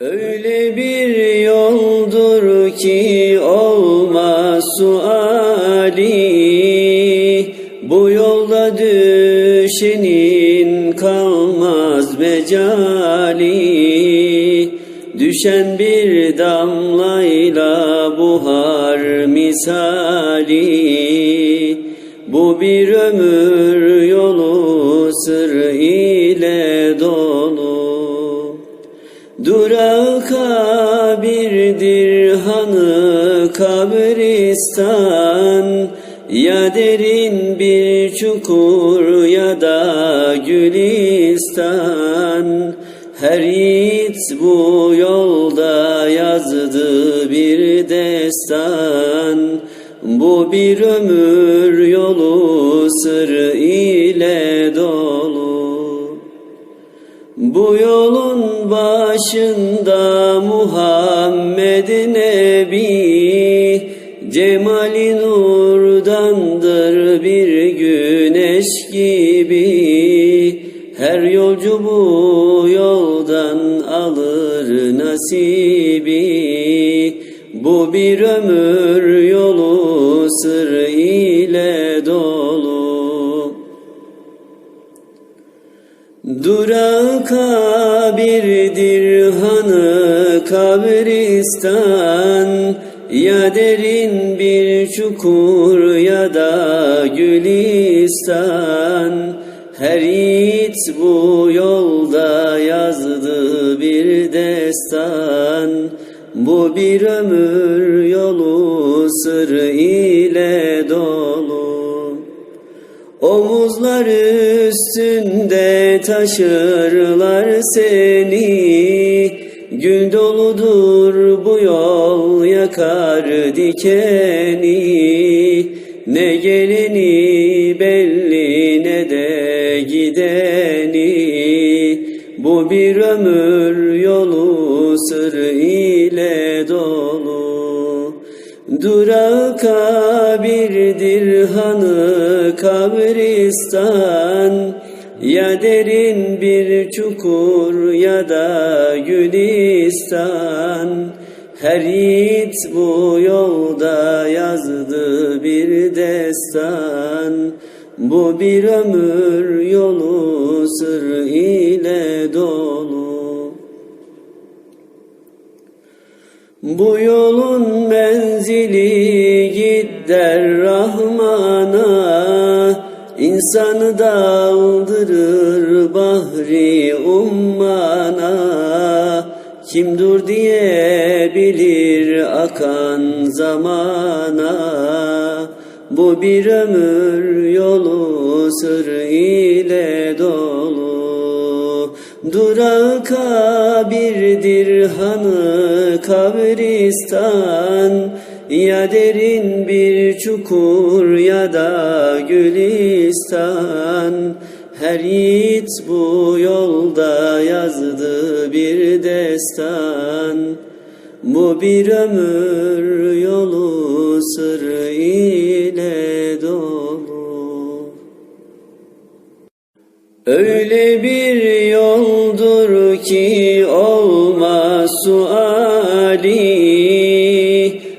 Öyle bir yoldur ki olmaz suali. Bu yolda düşenin kalmaz mecali. Düşen bir damlayla buhar misali. Bu bir ömür yolu sır ile dolu Durağı kabirdir hanı kabristan. Ya derin bir çukur ya da gülistan. Her yiğit bu yolda yazdı bir destan. Bu bir ömür başında Muhammed Nebi Cemali nurdandır bir güneş gibi. Her yolcu bu yoldan alır nasibi. Bu bir ömür yolu sır Durağı kabirdir hanı kabristan. Ya derin bir çukur ya da gülistan. Her yiğit bu yolda yazdı bir destan. Bu bir ömür yolu sır ile dolu Omuzlar üstünde taşırlar seni. Gül doludur bu yol yakar dikeni. Ne geleni belli ne de gideni. Bu bir ömür Durağı kabirdir hanı kabristan. Ya derin bir çukur ya da gülistan. Her yiğit bu yolda yazdı bir destan. Bu bir ömür yolu sır ile dolu Bu yolun menzili gider Rahman'a. İnsanı daldırır bahri ummana. Kim dur diyebilir akan zamana. Bu bir ömür yolu sır ile dolu Durağı kabirdir hanı kabristan. Ya derin bir çukur ya da gülistan. Her yiğit bu yolda yazdı bir destan. Bu bir ömür yolu sır ile dolu Öyle bir yoldur ki olmaz suali.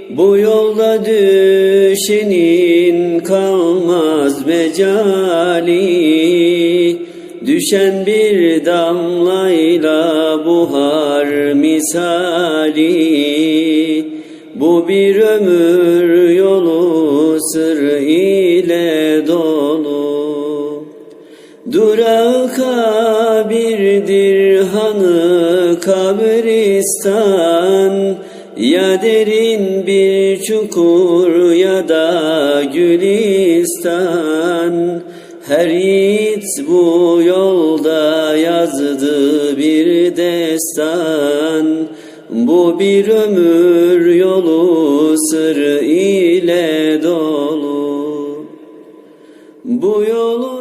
Bu yolda düşenin kalmaz mecali. Düşen bir damlayla buhar misali. Bu bir ömür yolu kabristan Ya derin bir çukur ya da gülistan. Her yiğit bu yolda yazdı bir destan. Bu bir ömür yolu sır ile dolu. Bu yolu